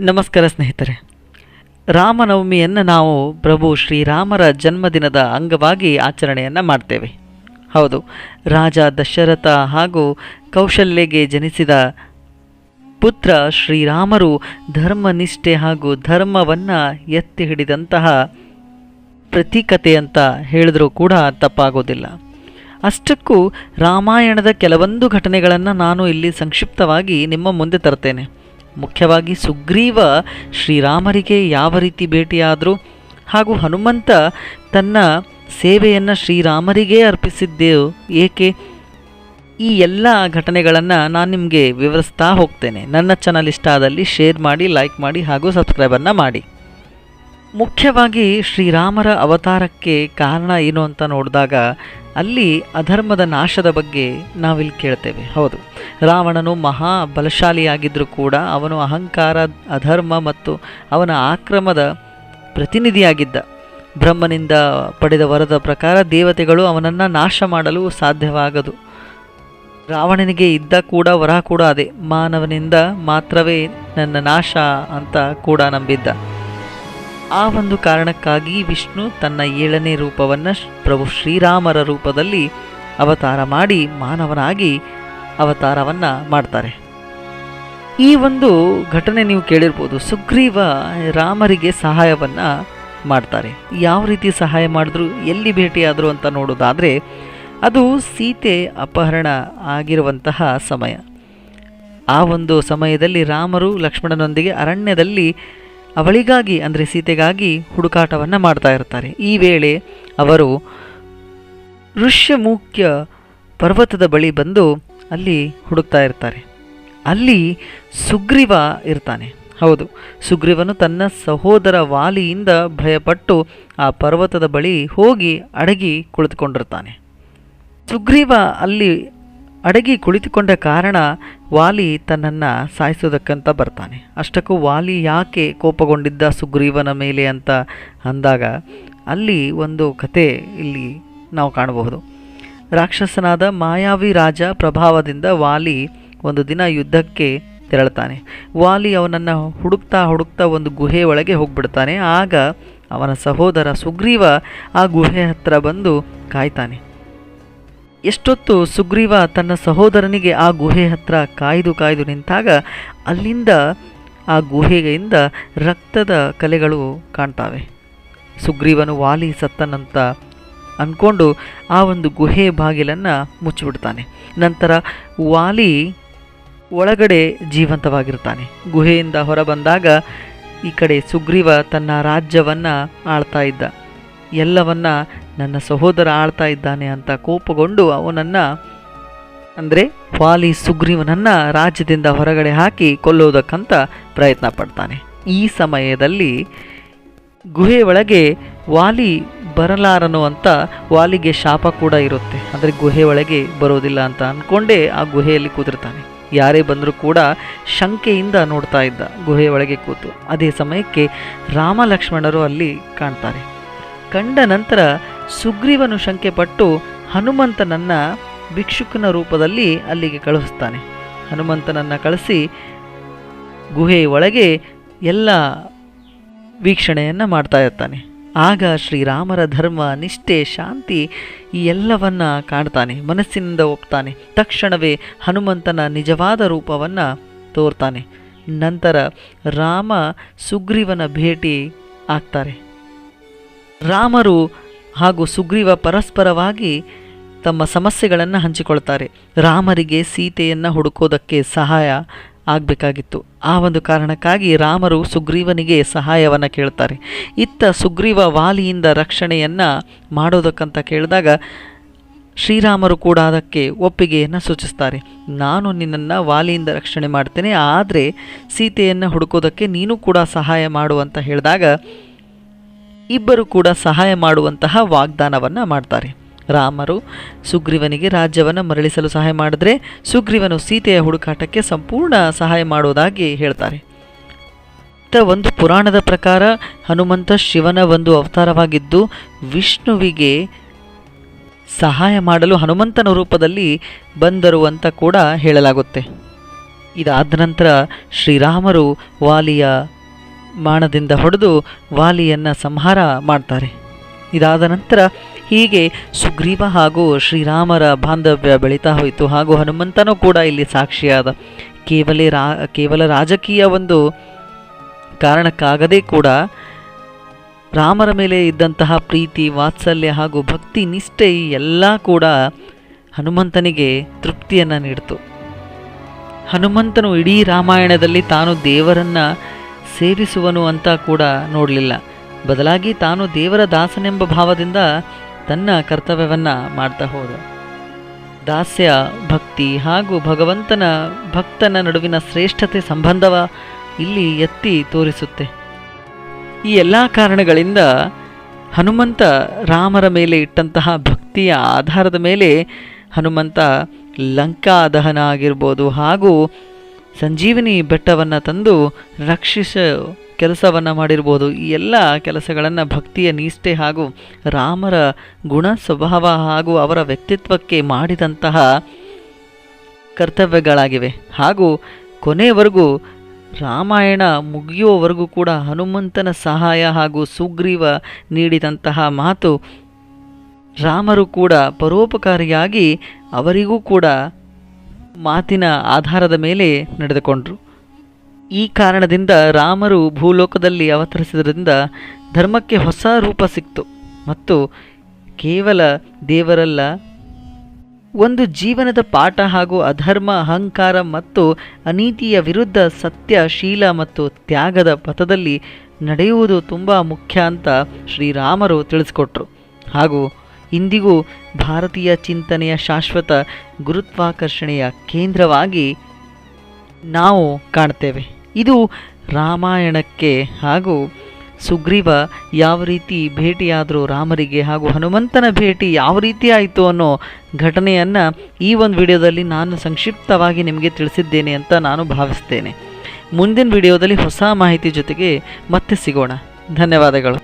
ನಮಸ್ಕಾರ ಸ್ನೇಹಿತರೆ. ರಾಮನವಮಿಯನ್ನು ನಾವು ಪ್ರಭು ಶ್ರೀರಾಮರ ಜನ್ಮದಿನದ ಅಂಗವಾಗಿ ಆಚರಣೆಯನ್ನು ಮಾಡ್ತೇವೆ. ಹೌದು, ರಾಜ ದಶರಥ ಹಾಗೂ ಕೌಶಲ್ಯಗೆ ಜನಿಸಿದ ಪುತ್ರ ಶ್ರೀರಾಮರು ಧರ್ಮನಿಷ್ಠೆ ಹಾಗೂ ಧರ್ಮವನ್ನು ಎತ್ತಿ ಹಿಡಿದಂತಹ ಪ್ರತೀಕತೆ ಅಂತ ಹೇಳಿದರೂ ಕೂಡ ತಪ್ಪಾಗೋದಿಲ್ಲ. ಅಷ್ಟಕ್ಕೂ ರಾಮಾಯಣದ ಕೆಲವೊಂದು ಘಟನೆಗಳನ್ನು ನಾನು ಇಲ್ಲಿ ಸಂಕ್ಷಿಪ್ತವಾಗಿ ನಿಮ್ಮ ಮುಂದೆ ತರ್ತೇನೆ. ಮುಖ್ಯವಾಗಿ ಸುಗ್ರೀವ ಶ್ರೀರಾಮರಿಗೆ ಯಾವ ರೀತಿ ಭೇಟಿಯಾದರು ಹಾಗೂ ಹನುಮಂತ ತನ್ನ ಸೇವೆಯನ್ನು ಶ್ರೀರಾಮರಿಗೇ ಅರ್ಪಿಸಿದ್ದೆವು. ಏಕೆ? ಈ ಎಲ್ಲ ಘಟನೆಗಳನ್ನು ನಾನು ನಿಮಗೆ ವಿವರಿಸ್ತಾ ಹೋಗ್ತೇನೆ. ನನ್ನ ಚಾನಲ್ ಇಷ್ಟ ಆದಲ್ಲಿ ಶೇರ್ ಮಾಡಿ ಲೈಕ್ ಮಾಡಿ ಹಾಗೂ ಸಬ್ಸ್ಕ್ರೈಬನ್ನು ಮಾಡಿ. ಮುಖ್ಯವಾಗಿ ಶ್ರೀರಾಮರ ಅವತಾರಕ್ಕೆ ಕಾರಣ ಏನು ಅಂತ ನೋಡಿದಾಗ ಅಲ್ಲಿ ಅಧರ್ಮದ ನಾಶದ ಬಗ್ಗೆ ನಾವಿಲ್ಲಿ ಕೇಳ್ತೇವೆ. ಹೌದು. ರಾವಣನು ಮಹಾ ಬಲಶಾಲಿಯಾಗಿದ್ದರೂ ಕೂಡ ಅವನು ಅಹಂಕಾರ, ಅಧರ್ಮ ಮತ್ತು ಅವನ ಆಕ್ರಮದ ಪ್ರತಿನಿಧಿಯಾಗಿದ್ದ. ಬ್ರಹ್ಮನಿಂದ ಪಡೆದ ವರದ ಪ್ರಕಾರ ದೇವತೆಗಳು ಅವನನ್ನು ನಾಶ ಮಾಡಲು ಸಾಧ್ಯವಾಗದು. ರಾವಣನಿಗೆ ಇದ್ದ ಕೂಡ ವರ ಕೂಡ ಅದೇ. ಮಾನವನಿಂದ ಮಾತ್ರವೇ ನನ್ನ ನಾಶ ಅಂತ ಕೂಡ ನಂಬಿದ್ದ. ಆ ಒಂದು ಕಾರಣಕ್ಕಾಗಿ ವಿಷ್ಣು ತನ್ನ ಏಳನೇ ರೂಪವನ್ನು ಪ್ರಭು ಶ್ರೀರಾಮರ ರೂಪದಲ್ಲಿ ಅವತಾರ ಮಾಡಿ ಮಾನವನಾಗಿ ಅವತಾರವನ್ನು ಮಾಡ್ತಾರೆ. ಈ ಒಂದು ಘಟನೆ ನೀವು ಕೇಳಿರ್ಬೋದು. ಸುಗ್ರೀವ ರಾಮರಿಗೆ ಸಹಾಯವನ್ನು ಮಾಡ್ತಾರೆ. ಯಾವ ರೀತಿ ಸಹಾಯ ಮಾಡಿದ್ರು, ಎಲ್ಲಿ ಭೇಟಿಯಾದರು ಅಂತ ನೋಡೋದಾದರೆ, ಅದು ಸೀತೆ ಅಪಹರಣ ಆಗಿರುವಂತಹ ಸಮಯ. ಆ ಒಂದು ಸಮಯದಲ್ಲಿ ರಾಮರು ಲಕ್ಷ್ಮಣನೊಂದಿಗೆ ಅರಣ್ಯದಲ್ಲಿ ಅವಳಿಗಾಗಿ, ಅಂದರೆ ಸೀತೆಗಾಗಿ ಹುಡುಕಾಟವನ್ನು ಮಾಡ್ತಾ ಇರ್ತಾರೆ. ಈ ವೇಳೆ ಅವರು ಋಷ್ಯಮುಖ್ಯ ಪರ್ವತದ ಬಳಿ ಬಂದು ಅಲ್ಲಿ ಹುಡುಕ್ತಾ ಇರ್ತಾರೆ. ಅಲ್ಲಿ ಸುಗ್ರೀವ ಇರ್ತಾನೆ. ಹೌದು, ಸುಗ್ರೀವನು ತನ್ನ ಸಹೋದರ ವಾಲಿಯಿಂದ ಭಯಪಟ್ಟು ಆ ಪರ್ವತದ ಬಳಿ ಹೋಗಿ ಅಡಗಿ ಕುಳಿತುಕೊಂಡಿರ್ತಾನೆ. ಸುಗ್ರೀವ ಅಲ್ಲಿ ಅಡಗಿ ಕುಳಿತುಕೊಂಡ ಕಾರಣ ವಾಲಿ ತನ್ನನ್ನು ಸಾಯಿಸೋದಕ್ಕಂತ ಬರ್ತಾನೆ. ಅಷ್ಟಕ್ಕೂ ವಾಲಿ ಯಾಕೆ ಕೋಪಗೊಂಡಿದ್ದ ಸುಗ್ರೀವನ ಮೇಲೆ ಅಂತ ಅಂದಾಗ ಅಲ್ಲಿ ಒಂದು ಕತೆ ಇಲ್ಲಿ ನಾವು ಕಾಣಬಹುದು. ರಾಕ್ಷಸನಾದ ಮಾಯಾವಿ ರಾಜ ಪ್ರಭಾವದಿಂದ ವಾಲಿ ಒಂದು ದಿನ ಯುದ್ಧಕ್ಕೆ ತೆರಳುತ್ತಾನೆ. ವಾಲಿ ಅವನನ್ನು ಹುಡುಕ್ತಾ ಹುಡುಕ್ತಾ ಒಂದು ಗುಹೆ ಒಳಗೆ ಹೋಗ್ಬಿಡ್ತಾನೆ. ಆಗ ಅವನ ಸಹೋದರ ಸುಗ್ರೀವ ಆ ಗುಹೆ ಹತ್ತಿರ ಬಂದು ಕಾಯ್ತಾನೆ. ಎಷ್ಟೊತ್ತು ಸುಗ್ರೀವ ತನ್ನ ಸಹೋದರನಿಗೆ ಆ ಗುಹೆ ಹತ್ರ ಕಾಯ್ದು ಕಾಯ್ದು ನಿಂತಾಗ ಅಲ್ಲಿಂದ ಆ ಗುಹೆಯಿಂದ ರಕ್ತದ ಕಲೆಗಳು ಕಾಣ್ತಾವೆ. ಸುಗ್ರೀವನು ವಾಲಿ ಸತ್ತನಂತ ಅಂದ್ಕೊಂಡು ಆ ಒಂದು ಗುಹೆ ಬಾಗಿಲನ್ನು ಮುಚ್ಚಿಬಿಡ್ತಾನೆ. ನಂತರ ವಾಲಿ ಒಳಗಡೆ ಜೀವಂತವಾಗಿರ್ತಾನೆ. ಗುಹೆಯಿಂದ ಹೊರಬಂದಾಗ ಈ ಕಡೆ ಸುಗ್ರೀವ ತನ್ನ ರಾಜ್ಯವನ್ನು ಆಳ್ತಾ ಇದ್ದ. ಎಲ್ಲವನ್ನ ನನ್ನ ಸಹೋದರ ಆಳ್ತಾ ಇದ್ದಾನೆ ಅಂತ ಕೋಪಗೊಂಡು ಅವನನ್ನು, ಅಂದರೆ ವಾಲಿ ಸುಗ್ರೀವನನ್ನು ರಾಜ್ಯದಿಂದ ಹೊರಗಡೆ ಹಾಕಿ ಕೊಲ್ಲೋದಕ್ಕಂತ ಪ್ರಯತ್ನ ಪಡ್ತಾನೆ. ಈ ಸಮಯದಲ್ಲಿ ಗುಹೆ ಒಳಗೆ ವಾಲಿ ಬರಲಾರನು ಅಂತ ವಾಲಿಗೆ ಶಾಪ ಕೂಡ ಇರುತ್ತೆ. ಅಂದರೆ ಗುಹೆ ಒಳಗೆ ಬರೋದಿಲ್ಲ ಅಂತ ಅಂದ್ಕೊಂಡೇ ಆ ಗುಹೆಯಲ್ಲಿ ಕೂತಿರ್ತಾನೆ. ಯಾರೇ ಬಂದರೂ ಕೂಡ ಶಂಕೆಯಿಂದ ನೋಡ್ತಾ ಇದ್ದ ಗುಹೆ ಒಳಗೆ ಕೂತು. ಅದೇ ಸಮಯಕ್ಕೆ ರಾಮ ಲಕ್ಷ್ಮಣರು ಅಲ್ಲಿ ಕಾಣ್ತಾರೆ. ಕಂಡ ನಂತರ ಸುಗ್ರೀವನು ಶಂಕೆಪಟ್ಟು, ಹನುಮಂತನನ್ನು ಭಿಕ್ಷುಕನ ರೂಪದಲ್ಲಿ ಅಲ್ಲಿಗೆ ಕಳಿಸ್ತಾನೆ ಹನುಮಂತನನ್ನು ಕಳಿಸಿ ಗುಹೆಯ ಒಳಗೆ ಎಲ್ಲ ವೀಕ್ಷಣೆಯನ್ನು ಮಾಡ್ತಾ ಇರ್ತಾನೆ. ಆಗ ಶ್ರೀರಾಮರ ಧರ್ಮ, ನಿಷ್ಠೆ, ಶಾಂತಿ ಈ ಎಲ್ಲವನ್ನು ಕಾಣ್ತಾನೆ, ಮನಸ್ಸಿನಿಂದ ಒಪ್ತಾನೆ. ತಕ್ಷಣವೇ ಹನುಮಂತನ ನಿಜವಾದ ರೂಪವನ್ನು ತೋರ್ತಾನೆ. ನಂತರ ರಾಮ ಸುಗ್ರೀವನ ಭೇಟಿ ಆಗ್ತಾರೆ. ರಾಮರು ಹಾಗೂ ಸುಗ್ರೀವ ಪರಸ್ಪರವಾಗಿ ತಮ್ಮ ಸಮಸ್ಯೆಗಳನ್ನು ಹಂಚಿಕೊಳ್ತಾರೆ. ರಾಮರಿಗೆ ಸೀತೆಯನ್ನು ಹುಡುಕೋದಕ್ಕೆ ಸಹಾಯ ಆಗಬೇಕಾಗಿತ್ತು. ಆ ಒಂದು ಕಾರಣಕ್ಕಾಗಿ ರಾಮರು ಸುಗ್ರೀವನಿಗೆ ಸಹಾಯವನ್ನು ಕೇಳ್ತಾರೆ. ಇತ್ತ ಸುಗ್ರೀವ ವಾಲಿಯಿಂದ ರಕ್ಷಣೆಯನ್ನು ಮಾಡೋದಕ್ಕಂತ ಕೇಳಿದಾಗ ಶ್ರೀರಾಮರು ಕೂಡ ಅದಕ್ಕೆ ಒಪ್ಪಿಗೆಯನ್ನು ಸೂಚಿಸ್ತಾರೆ. ನಾನು ನಿನ್ನನ್ನು ವಾಲಿಯಿಂದ ರಕ್ಷಣೆ ಮಾಡ್ತೇನೆ, ಆದರೆ ಸೀತೆಯನ್ನು ಹುಡುಕೋದಕ್ಕೆ ನೀನು ಕೂಡ ಸಹಾಯ ಮಾಡು ಅಂತ ಹೇಳಿದಾಗ ಇಬ್ಬರು ಕೂಡ ಸಹಾಯ ಮಾಡುವಂತಹ ವಾಗ್ದಾನವನ್ನು ಮಾಡ್ತಾರೆ. ರಾಮರು ಸುಗ್ರೀವನಿಗೆ ರಾಜ್ಯವನ್ನು ಮರಳಿಸಲು ಸಹಾಯ ಮಾಡಿದ್ರೆ ಸುಗ್ರೀವನು ಸೀತೆಯ ಹುಡುಕಾಟಕ್ಕೆ ಸಂಪೂರ್ಣ ಸಹಾಯ ಮಾಡುವುದಾಗಿ ಹೇಳ್ತಾರೆ. ಒಂದು ಪುರಾಣದ ಪ್ರಕಾರ ಹನುಮಂತ ಶಿವನ ಒಂದು ಅವತಾರವಾಗಿದ್ದು ವಿಷ್ಣುವಿಗೆ ಸಹಾಯ ಮಾಡಲು ಹನುಮಂತನ ರೂಪದಲ್ಲಿ ಬಂದರು ಅಂತ ಕೂಡ ಹೇಳಲಾಗುತ್ತೆ. ಇದಾದ ನಂತರ ಶ್ರೀರಾಮರು ವಾಲಿಯ ಬಾಣದಿಂದ ಹೊಡೆದು ವಾಲಿಯನ್ನು ಸಂಹಾರ ಮಾಡ್ತಾರೆ. ಇದಾದ ನಂತರ ಹೀಗೆ ಸುಗ್ರೀವ ಹಾಗೂ ಶ್ರೀರಾಮರ ಬಾಂಧವ್ಯ ಬೆಳೀತಾ ಹೋಯಿತು. ಹಾಗೂ ಹನುಮಂತನೂ ಕೂಡ ಇಲ್ಲಿ ಸಾಕ್ಷಿಯಾದ. ಕೇವಲ ರಾ, ಕೇವಲ ರಾಜಕೀಯ ಒಂದು ಕಾರಣಕ್ಕಾಗದೇ ಕೂಡ ರಾಮರ ಮೇಲೆ ಇದ್ದಂತಹ ಪ್ರೀತಿ, ವಾತ್ಸಲ್ಯ ಹಾಗೂ ಭಕ್ತಿ, ನಿಷ್ಠೆ ಎಲ್ಲ ಕೂಡ ಹನುಮಂತನಿಗೆ ತೃಪ್ತಿಯನ್ನು ನೀಡಿತು. ಹನುಮಂತನು ಇಡೀ ರಾಮಾಯಣದಲ್ಲಿ ತಾನು ದೇವರನ್ನ ಸೇವಿಸುವನು ಅಂತ ಕೂಡ ನೋಡಲಿಲ್ಲ. ಬದಲಾಗಿ ತಾನು ದೇವರ ದಾಸನೆಂಬ ಭಾವದಿಂದ ತನ್ನ ಕರ್ತವ್ಯವನ್ನು ಮಾಡ್ತಾ ಹೋದ. ದಾಸ್ಯ ಭಕ್ತಿ ಹಾಗೂ ಭಗವಂತನ ಭಕ್ತನ ನಡುವಿನ ಶ್ರೇಷ್ಠತೆ ಸಂಬಂಧವ ಇಲ್ಲಿ ಎತ್ತಿ ತೋರಿಸುತ್ತೆ. ಈ ಎಲ್ಲ ಕಾರಣಗಳಿಂದ ಹನುಮಂತ ರಾಮರ ಮೇಲೆ ಇಟ್ಟಂತಹ ಭಕ್ತಿಯ ಆಧಾರದ ಮೇಲೆ ಹನುಮಂತ ಲಂಕಾ ದಹನ ಆಗಿರ್ಬೋದು ಹಾಗೂ ಸಂಜೀವಿನಿ ಬೆಟ್ಟವನ್ನು ತಂದು ರಕ್ಷಿಸ ಕೆಲಸವನ್ನು ಮಾಡಿರ್ಬೋದು. ಈ ಎಲ್ಲ ಕೆಲಸಗಳನ್ನು ಭಕ್ತಿಯ ನಿಷ್ಠೆ ಹಾಗೂ ರಾಮರ ಗುಣ ಸ್ವಭಾವ ಹಾಗೂ ಅವರ ವ್ಯಕ್ತಿತ್ವಕ್ಕೆ ಮಾಡಿದಂತಹ ಕರ್ತವ್ಯಗಳಾಗಿವೆ. ಹಾಗೂ ಕೊನೆಯವರೆಗೂ ರಾಮಾಯಣ ಮುಗಿಯುವವರೆಗೂ ಕೂಡ ಹನುಮಂತನ ಸಹಾಯ ಹಾಗೂ ಸುಗ್ರೀವ ನೀಡಿದಂತಹ ಮಾತು ರಾಮರು ಕೂಡ ಪರೋಪಕಾರಿಯಾಗಿ ಅವರಿಗೂ ಕೂಡ ಮಾತಿನ ಆಧಾರದ ಮೇಲೆ ನಡೆದುಕೊಂಡರು. ಈ ಕಾರಣದಿಂದ ರಾಮರು ಭೂಲೋಕದಲ್ಲಿ ಅವತರಿಸಿದ್ರಿಂದ ಧರ್ಮಕ್ಕೆ ಹೊಸ ರೂಪ ಸಿಕ್ತು ಮತ್ತು ಕೇವಲ ದೇವರಲ್ಲ, ಒಂದು ಜೀವನದ ಪಾಠ ಹಾಗೂ ಅಧರ್ಮ, ಅಹಂಕಾರ ಮತ್ತು ಅನೀತಿಯ ವಿರುದ್ಧ ಸತ್ಯ, ಶೀಲ ಮತ್ತು ತ್ಯಾಗದ ಪಥದಲ್ಲಿ ನಡೆಯುವುದು ತುಂಬ ಮುಖ್ಯ ಅಂತ ಶ್ರೀರಾಮರು ತಿಳಿಸ್ಕೊಟ್ರು. ಹಾಗೂ ಇಂದಿಗೂ ಭಾರತೀಯ ಚಿಂತನೆಯ ಶಾಶ್ವತ ಗುರುತ್ವಾಕರ್ಷಣೆಯ ಕೇಂದ್ರವಾಗಿ ನಾವು ಕಾಣ್ತೇವೆ ಇದು ರಾಮಾಯಣಕ್ಕೆ ಹಾಗೂ ಸುಗ್ರೀವ ಯಾವ ರೀತಿ ಭೇಟಿಯಾದರೂ ರಾಮರಿಗೆ ಹಾಗೂ ಹನುಮಂತನ ಭೇಟಿ ಯಾವ ರೀತಿ ಆಯಿತು ಅನ್ನೋ ಘಟನೆಯನ್ನು ಈ ಒಂದು ವಿಡಿಯೋದಲ್ಲಿ ನಾನು ಸಂಕ್ಷಿಪ್ತವಾಗಿ ನಿಮಗೆ ತಿಳಿಸಿದ್ದೇನೆ ಅಂತ ನಾನು ಭಾವಿಸ್ತೇನೆ. ಮುಂದಿನ ವಿಡಿಯೋದಲ್ಲಿ ಹೊಸ ಮಾಹಿತಿ ಜೊತೆಗೆ ಮತ್ತೆ ಸಿಗೋಣ. ಧನ್ಯವಾದಗಳು.